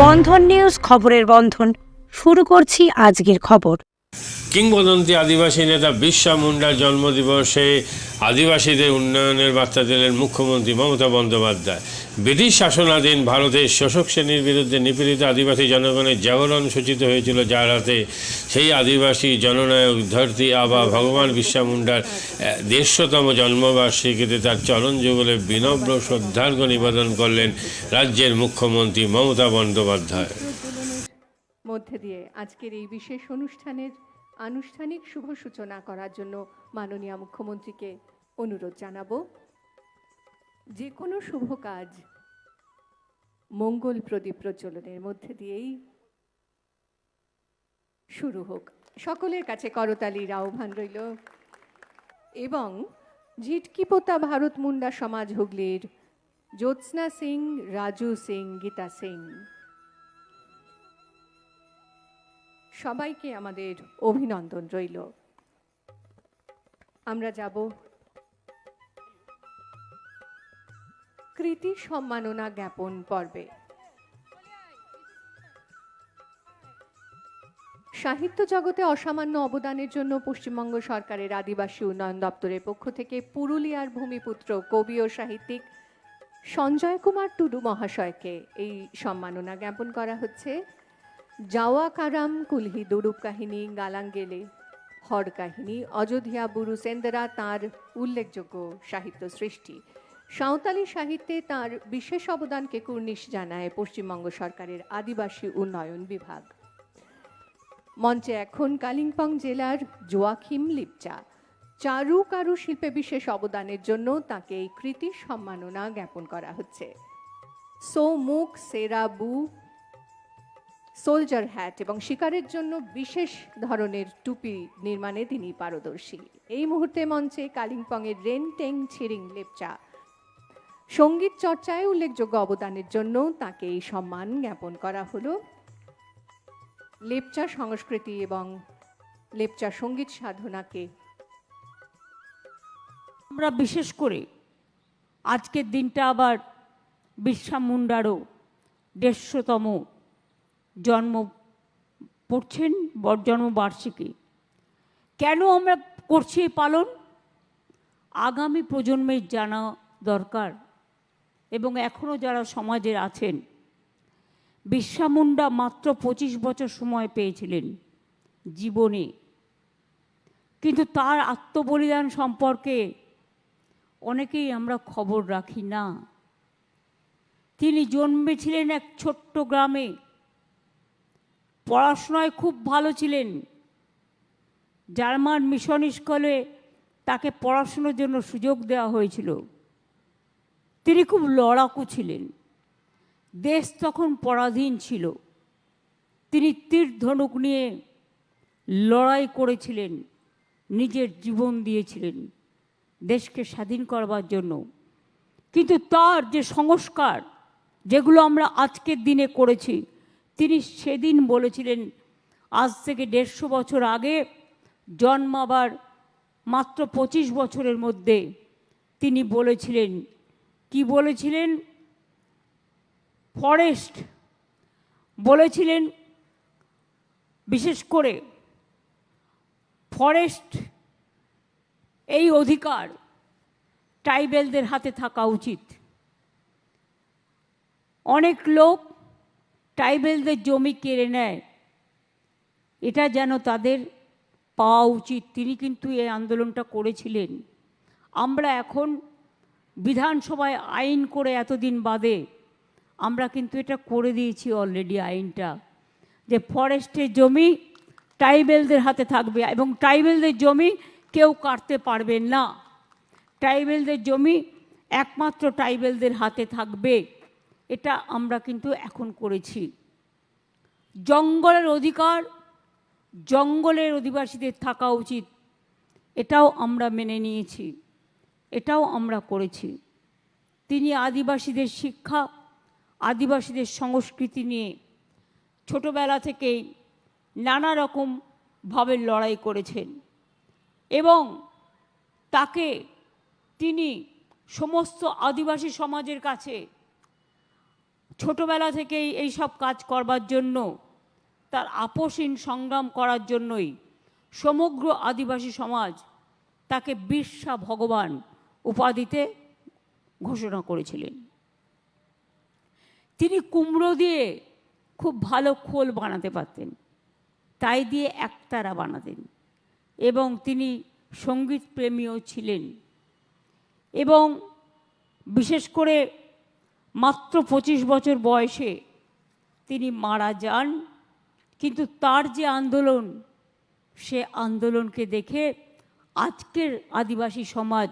বন্ধন news খবরের বন্ধন। শুরু করছি আজকের খবর। কিংবদন্তি আদিবাসী নেতা বিশ্বা মুন্ডার জন্মদিবসে আদিবাসীদের উন্নয়নের বার্তা দিলেন মুখ্যমন্ত্রী মমতা বন্দ্যোপাধ্যায়। ব্রিটিশ শাসনাধীন ভারতের শোষক শ্রেণির বিরুদ্ধে নিপীড়িত আদিবাসী জনগণের জাগরণ সূচিত হয়েছিল যার হাতে সেই আদিবাসী জননায়ক ধরতি আবা ভগবান বিরসা মুন্ডার দেড়শোতম জন্মবার্ষিকীতে তার চরণ যুগলে বিনম্র শ্রদ্ধার্ঘ নিবেদন করলেন রাজ্যের মুখ্যমন্ত্রী মমতা বন্দ্যোপাধ্যায়। মধ্যে দিয়ে আজকের এই বিশেষ অনুষ্ঠানের আনুষ্ঠানিক শুভ সূচনা করার জন্য মাননীয় মুখ্যমন্ত্রীকে অনুরোধ জানাব, যে কোনো শুভ কাজ মঙ্গল প্রদীপ প্রচলনের মধ্যে দিয়েই শুরু হোক। সকলের কাছে করতালির আহ্বান রইল। এবং ঝিটকিপোতা ভারত মুন্ডা সমাজ হুগলির জ্যোৎস্না সিং, রাজু সিং, গীতা সিং। সবাইকে আমাদের অভিনন্দন রইল। আমরা যাব কৃতি সম্মাননা জ্ঞাপন পর্বে। সাহিত্য জগতে অসামান্য অবদানের জন্য পশ্চিমবঙ্গ সরকারের আদিবাসী উন্নয়ন দপ্তরের পক্ষ থেকে পুরুলিয়ার ভূমিপুত্র, কবি ও সাহিত্যিক সঞ্জয় কুমার টুডু মহাশয়কে এই সম্মাননা জ্ঞাপন করা হচ্ছে। যাওয়া কারাম কুলহি দুরুপ কাহিনী, গালাঙ্গেলে, হর কাহিনী অযোধ্যা বুরু সেন্দেরা, তাঁর উল্লেখযোগ্য সাহিত্য সৃষ্টি। সাঁওতালি সাহিত্যে তার বিশেষ অবদানকে কুর্নিশ জানায় পশ্চিমবঙ্গ সরকারের আদিবাসী উন্নয়ন বিভাগ। মঞ্চে এখন কালিম্পং জেলার জোয়াখিম লিপচা। চারু কারু শিল্পে বিশেষ অবদানের জন্য তাকে এই কৃতি সম্মাননা জ্ঞাপন করা হচ্ছে। সো মুখ সেরাবু সোলজার হ্যাট এবং শিকারের জন্য বিশেষ ধরনের টুপি নির্মাণে তিনি পারদর্শী। এই মুহূর্তে মঞ্চে কালিম্পংয়ের রেন টেং ছিরিং লেপচা সংগীত চর্চায় উল্লেখযোগ্য অবদানের জন্য তাকে এই সম্মান জ্ঞাপন করা হলো। লেপচা সংস্কৃতি এবং লেপচা সংগীত সাধনাকে আমরা বিশেষ করে আজকের দিনটা আবার বিরসা মুন্ডারও দেড়শোতম জন্ম পড়ছেন বর- জন্মবার্ষিকী কেন আমরা করছি পালন? আগামী প্রজন্মের জানা দরকার। এবং এখনও যারা সমাজের আছেন বিরসা মুন্ডা মাত্র পঁচিশ বছর সময় পেয়েছিলেন জীবনে। কিন্তু তার আত্মবলিদান সম্পর্কে অনেকেই আমরা খবর রাখি না। তিনি জন্মেছিলেন এক ছোট্ট গ্রামে, পড়াশোনায় খুব ভালো ছিলেন। জার্মান মিশন স্কুলে তাকে পড়াশোনার জন্য সুযোগ দেওয়া হয়েছিল। তিনি খুব লড়াকু ছিলেন। দেশ তখন পরাধীন ছিল। তিনি তীর ধনুক নিয়ে লড়াই করেছিলেন, নিজের জীবন দিয়েছিলেন, দেশকে স্বাধীন করবার জন্য। কিন্তু তার যে সংস্কার, যেগুলো আমরা আজকের দিনে করেছি, তিনি সেদিন বলেছিলেন, আজ থেকে দেড়শো বছর আগে জন্মাবার মাত্র পঁচিশ বছরের মধ্যে তিনি বলেছিলেন কি বলেছিলেন? ফরেস্ট। বলেছিলেন, বিশেষ করে ফরেস্ট এই অধিকার ট্রাইবেলদের হাতে থাকা উচিত। অনেক লোক ট্রাইবেলদের জমি কেড়ে নেয়। এটা যেন তাদের পাওয়া উচিত। তিনি কিন্তু এই আন্দোলনটা করেছিলেন। আমরা এখন বিধানসভায় আইন করে এতদিন বাদে আমরা কিন্তু এটা করে দিয়েছি অলরেডি আইনটা, যে ফরেস্টের জমি ট্রাইবেলদের হাতে থাকবে এবং ট্রাইবেলদের জমি কেউ কাটতে পারবেন না। ট্রাইবেলদের জমি একমাত্র ট্রাইবেলদের হাতে থাকবে। এটা আমরা কিন্তু এখন করেছি। জঙ্গলের অধিকার, জঙ্গলের অধিবাসীদের থাকা উচিত। এটাও আমরা মেনে নিয়েছি। এটাও আমরা করেছি। তিনি আদিবাসীদের শিক্ষা, আদিবাসীদের সংস্কৃতি নিয়ে ছোটবেলা থেকেই নানা রকমভাবে লড়াই করেছেন এবং তাকে তিনি সমস্ত আদিবাসী সমাজের কাছে ছোটবেলা থেকেই এই সব কাজ করবার জন্য, তার আপোষহীন সংগ্রাম করার জন্যই সমগ্র আদিবাসী সমাজ তাকে বিশ্বা ভগবান উপাধিতে ঘোষণা করেছিলেন। তিনি কুমড়ো দিয়ে খুব ভালো খোল বানাতে পারতেন, তাই দিয়ে একতারা বানাতেন এবং তিনি সংগীত প্রেমীও ছিলেন এবং বিশেষ করে মাত্র পঁচিশ বছর বয়সে তিনি মারা যান, কিন্তু তার যে আন্দোলন, সে আন্দোলনকে দেখে আজকের আদিবাসী সমাজ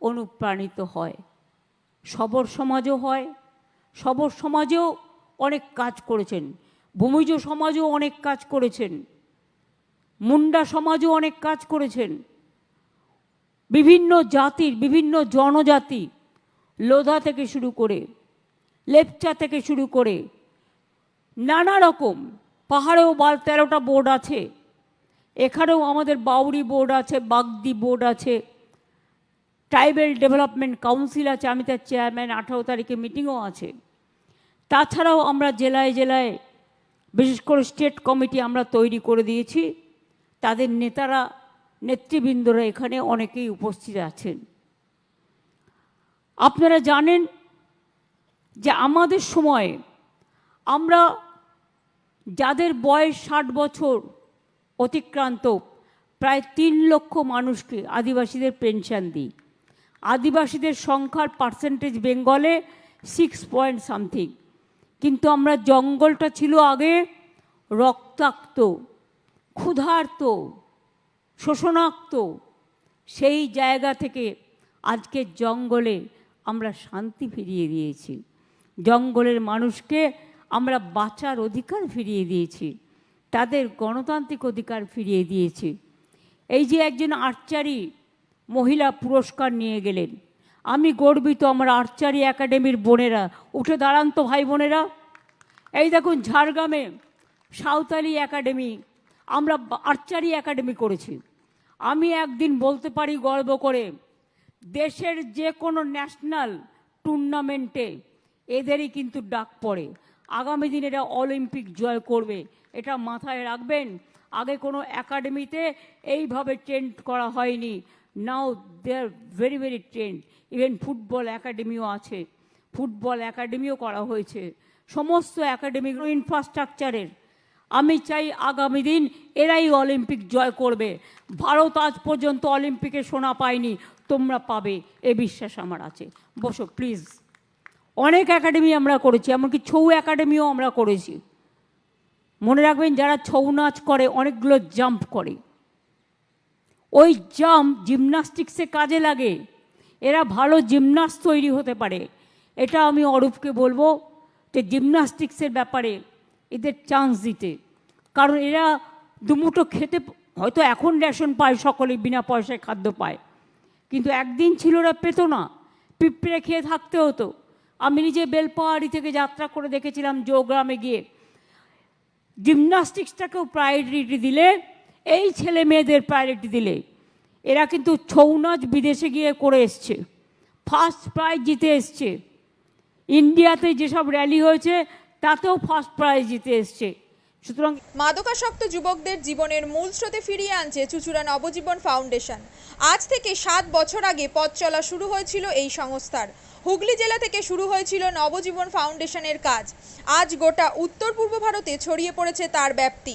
অনুপ্রাণিত হয়। সবর সমাজও হয়। সবর সমাজেও অনেক কাজ করেছেন। ভূমিজ সমাজও অনেক কাজ করেছেন। মুন্ডা সমাজও অনেক কাজ করেছেন। বিভিন্ন জাতির, বিভিন্ন জনজাতি লোধা থেকে শুরু করে, লেপচা থেকে শুরু করে, নানা রকম, পাহাড়েও বাল তেরোটা বোর্ড আছে। এখানেও আমাদের বাউরি বোর্ড আছে, বাগদি বোর্ড আছে। ট্রাইবেল ডেভেলপমেন্ট কাউন্সিল আছে, আমি তার চেয়ারম্যান আঠারো তারিখে মিটিংও আছে। তাছাড়াও আমরা জেলায় জেলায়, বিশেষ করে স্টেট কমিটি আমরা তৈরি করে দিয়েছি। তাদের নেতারা, নেতৃবৃন্দরা এখানে অনেকেই উপস্থিত আছেন। আপনারা জানেন যে আমাদের সময়ে আমরা যাদের বয়স ষাট বছর অতিক্রান্ত, প্রায় তিন লক্ষ মানুষকে আদিবাসীদের পেনশন দিই। আদিবাসীদের সংখ্যার পার্সেন্টেজ বেঙ্গলে সিক্স পয়েন্ট সামথিং কিন্তু আমরা জঙ্গলটা ছিল আগে রক্তাক্ত, ক্ষুধার্ত, শোষণাক্ত। সেই জায়গা থেকে আজকে জঙ্গলে আমরা শান্তি ফিরিয়ে দিয়েছি। জঙ্গলের মানুষকে আমরা বাঁচার অধিকার ফিরিয়ে দিয়েছি। তাদের গণতান্ত্রিক অধিকার ফিরিয়ে দিয়েছি। এই যে একজন আর্চারি মহিলা পুরস্কার নিয়ে গেলেন। আমি গর্বিত আমার আর্চারি একাডেমির বোনেরা। উঠে দাঁড়ান তো ভাই বোনেরা। এই দেখুন, ঝাড়গ্রামে সাঁওতালি একাডেমি। আমরা আর্চারি একাডেমি করেছি। আমি একদিন বলতে পারি গর্ব করে, দেশের যে কোনো ন্যাশনাল টুর্নামেন্টে এদেরই কিন্তু ডাক পড়ে। আগামী দিন এরা অলিম্পিক জয় করবে। এটা মাথায় রাখবেন, আগে কোনো একাডেমিতে এইভাবে ট্রেন্ড করা হয়নি। Now they are very very trained even football একাডেমিও আছে। ফুটবল একাডেমিও করা হয়েছে। সমস্ত একাডেমিক ইনফ্রাস্ট্রাকচারের আমি চাই আগামী দিন এরাই অলিম্পিক জয় করবে। ভারত আজ পর্যন্ত অলিম্পিকে সোনা পায়নি। তোমরা পাবে। এ বিশ্বাস আমার আছে। বসো প্লিজ অনেক একাডেমি আমরা করেছি, এমনকি ছৌ একাডেমিও আমরা করেছি। মনে রাখবেন, যারা ছৌ নাচ করে, অনেকগুলো জাম্প করে। ওই জাম্প জিমনাস্টিক্সে কাজে লাগে। এরা ভালো জিমনাস্ট তৈরি হতে পারে। এটা আমি অরূপকে বলব যে জিমনাস্টিক্সের ব্যাপারে এদের চান্স দিতে। কারণ এরা দুমুটো খেতে হয়তো এখন রেশন পায় সকলে বিনা পয়সায় খাদ্য পায়। কিন্তু একদিন ছিল ওরা পেত না। পিঁপড়ে খেয়ে থাকতে হতো। আমি নিজে বেলপাহাড়ি থেকে যাত্রা করে দেখেছিলাম জোগ্রামে গিয়ে। জিমনাস্টিক্সটাকেও প্রায়োরিটি দিলে এই ছেলে মেয়েদের প্রায়োরিটি দিলে। এরা কিন্তু ছৌ নাচ বিদেশে গিয়ে করে এসছে। ফার্স্ট প্রাইজ জিতে এসছে। ইন্ডিয়াতে যেসব র্যালি হয়েছে, তাতেও ফার্স্ট প্রাইজ জিতে এসছে। সুতরাং মাদকাসক্ত যুবকদের জীবনের মূল স্রোতে ফিরিয়ে আনছে চুচুড়া নবজীবন ফাউন্ডেশন। আজ থেকে সাত বছর আগে পথ চলা শুরু হয়েছিল এই সংস্থার। হুগলি জেলা থেকে শুরু হয়েছিল নবজীবন ফাউন্ডেশনের কাজ। আজ গোটা উত্তর পূর্ব ভারতে ছড়িয়ে পড়েছে তার ব্যাপ্তি।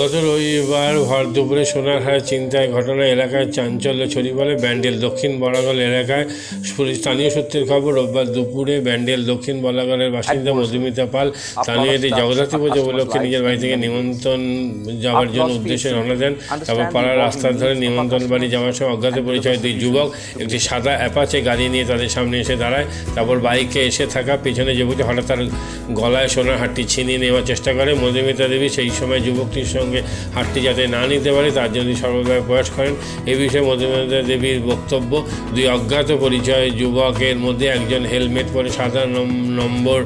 গত রবিবার ভর দুপুরে সোনারহাট চিন্তায় ঘটনা এলাকায় চাঞ্চল্য ছড়িয়ে পড়ে ব্যান্ডেল। দক্ষিণ বলাগল এলাকায় স্থানীয় সূত্রের খবর রোববার দুপুরে ব্যান্ডেল দক্ষিণ বলাগলের বাসিন্দা মধুমিতা পাল স্থানীয় এটি জগদ্ধাত্রী পুজো উপলক্ষে নিজের বাড়ি থেকে নিমন্ত্রণ যাওয়ার জন্য উদ্দেশ্যে রওনা দেন তারপর পাড়ার রাস্তার ধরে নিমন্ত্রণ বাড়ি যাওয়ার সময় অজ্ঞাত পরিচয় দুই যুবক একটি সাদা অ্যাপাচে গাড়ি নিয়ে তাদের সামনে এসে দাঁড়ায়। তারপর বাইকে এসে থাকা পেছনে যুবকটি হঠাৎ তার গলায় সোনার হাটটি ছিনিয়ে নেওয়ার চেষ্টা করে মধুমিতা দেবী। সেই সময় যুবকটির সঙ্গে হাটটি যাতে না নিতে পারে, তার জন্য সর্বদাই প্রয়াস করেন। এ বিষয়ে মধুমিতা দেবীর বক্তব্য, দুই অজ্ঞাত পরিচয় যুবকের মধ্যে একজন হেলমেট পরে সাদা নম্বর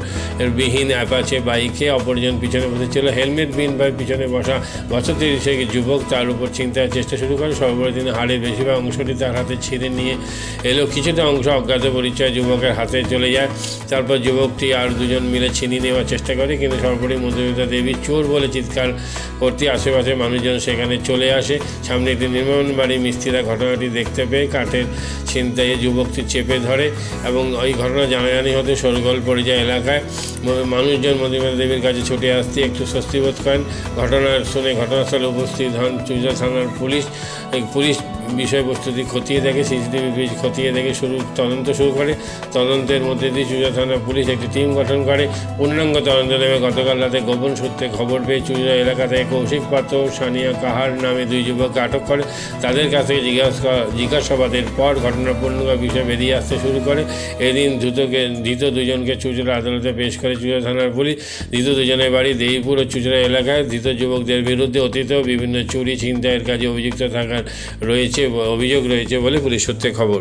বিহীন অ্যাপাচে বাইকে অপরজন পিছনে বসেছিল হেলমেট বিহীন বাইক পিছনে বসা বছর তিরিশেক যুবক তার উপর চিন্তার চেষ্টা শুরু করে। সর্বোপরি তিনি হাড়ের বেশিরভাগ অংশটি তার হাতে ছিঁড়ে নিয়ে এলো। কিছুটা অংশ অজ্ঞাত পরিচয় যুবকের হাতে চলে যায়। তারপর যুবকটি আর দুজন মিলে ছিনিয়ে নেওয়ার চেষ্টা করে, কিন্তু সর্বোপরি মধুমিতা দেবী চোর বলে চিৎকার করতে আশেপাশে মানুষজন সেখানে চলে আসে। সামনে একটি নির্মাণ বাড়ি মিস্ত্রিরা ঘটনাটি দেখতে পেয়ে কাঠের ছিনতাইয়ে যুবকটি চেপে ধরে এবং ওই ঘটনা জানাজানি হতে সরগোল পড়ে যায় এলাকায় মানুষজন মধুমিতা দেবীর কাছে ছুটে আসতে একটু স্বস্তি বোধ করেন। ঘটনা শুনে ঘটনাস্থলে উপস্থিত হন চুজা থানার পুলিশ। পুলিশ বিষয়বস্তুটি খতিয়ে দেখে, সিসিটিভি খতিয়ে দেখে শুরু, তদন্ত শুরু করে। তদন্তের মধ্যে দিয়ে চুজা থানা পুলিশ একটি টিম গঠন করে। পূর্ণাঙ্গ তদন্ত নেমে গতকাল রাতে গোপন সূত্রে খবর পেয়ে চুজা এলাকা থেকে কৌশিক পাত্র সানিয়া কাহার নামে দুই যুবককে আটক করে। তাদের কাছ থেকে জিজ্ঞাসা জিজ্ঞাসাবাদের পর ঘটনার পূর্ণাঙ্গ বিষয় বেরিয়ে আসতে শুরু করে। এদিন দ্রুতকে ধৃত দুজনকে চুচুড়া আদালতে পেশ করে চুচুড়া থানার পুলিশ ধৃত দুজনের বাড়ি দেইপুর ও চুচড়া এলাকায়। ধৃত যুবকদের বিরুদ্ধে অতীতেও বিভিন্ন চুরি, ছিনতাইয়ের কাজে অভিযুক্ত থাকার রয়েছে, অভিযোগ রয়েছে বলে পুলিশ সূত্রে খবর।